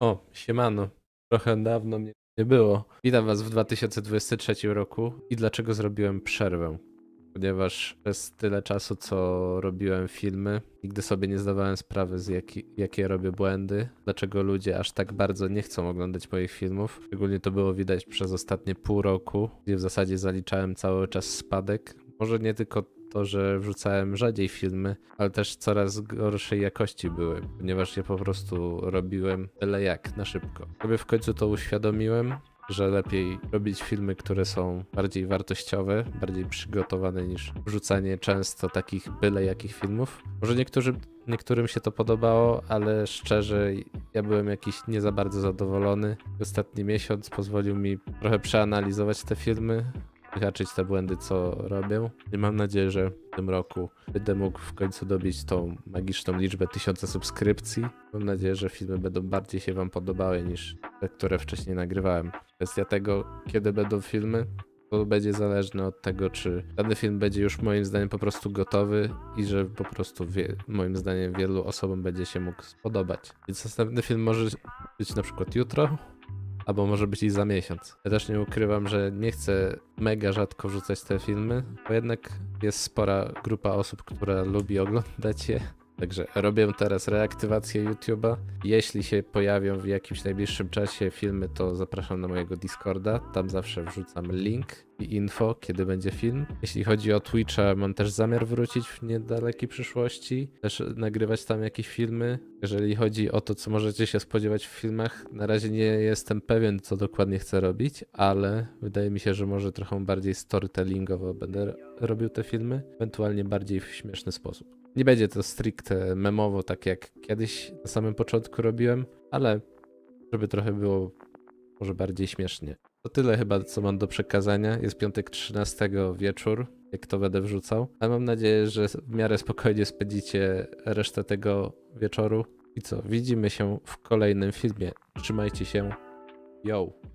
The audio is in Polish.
O, siemano. Trochę dawno mnie nie było. Witam was w 2023 roku i dlaczego zrobiłem przerwę? Ponieważ przez tyle czasu, co robiłem filmy, nigdy sobie nie zdawałem sprawy, z jaki, jakie robię błędy, dlaczego ludzie aż tak bardzo nie chcą oglądać moich filmów. Szczególnie to było widać przez ostatnie pół roku, gdzie w zasadzie zaliczałem cały czas spadek. Może nie tylko to, że wrzucałem rzadziej filmy, ale też coraz gorszej jakości były, ponieważ je po prostu robiłem byle jak, na szybko. Sobie w końcu to uświadomiłem, że lepiej robić filmy, które są bardziej wartościowe, bardziej przygotowane niż wrzucanie często takich byle jakich filmów. Może niektórzy, niektórym się to podobało, ale szczerze ja byłem jakiś nie za bardzo zadowolony. Ostatni miesiąc pozwolił mi trochę przeanalizować te filmy, wyhaczyć te błędy, co robię. I mam nadzieję, że w tym roku będę mógł w końcu dobić tą magiczną liczbę tysiąca subskrypcji. Mam nadzieję, że filmy będą bardziej się Wam podobały niż te, które wcześniej nagrywałem. Kwestia tego, kiedy będą filmy, to będzie zależne od tego, czy dany film będzie już moim zdaniem po prostu gotowy i że po prostu wie, moim zdaniem wielu osobom będzie się mógł spodobać. Więc następny film może być na przykład jutro, albo może być i za miesiąc. Ja też nie ukrywam, że nie chcę mega rzadko wrzucać te filmy, bo jednak jest spora grupa osób, która lubi oglądać je. Także robię teraz reaktywację YouTube'a. Jeśli się pojawią w jakimś najbliższym czasie filmy, to zapraszam na mojego Discorda. Tam zawsze wrzucam link i info, kiedy będzie film. Jeśli chodzi o Twitcha, mam też zamiar wrócić w niedalekiej przyszłości, też nagrywać tam jakieś filmy. Jeżeli chodzi o to, co możecie się spodziewać w filmach, na razie nie jestem pewien, co dokładnie chcę robić, ale wydaje mi się, że może trochę bardziej storytellingowo będę robił te filmy, ewentualnie bardziej w śmieszny sposób. Nie będzie to stricte memowo, tak jak kiedyś na samym początku robiłem, ale żeby trochę było może bardziej śmiesznie. To tyle chyba, co mam do przekazania. Jest piątek 13 wieczór, jak to będę wrzucał. Ale mam nadzieję, że w miarę spokojnie spędzicie resztę tego wieczoru. I co, widzimy się w kolejnym filmie. Trzymajcie się. Yo!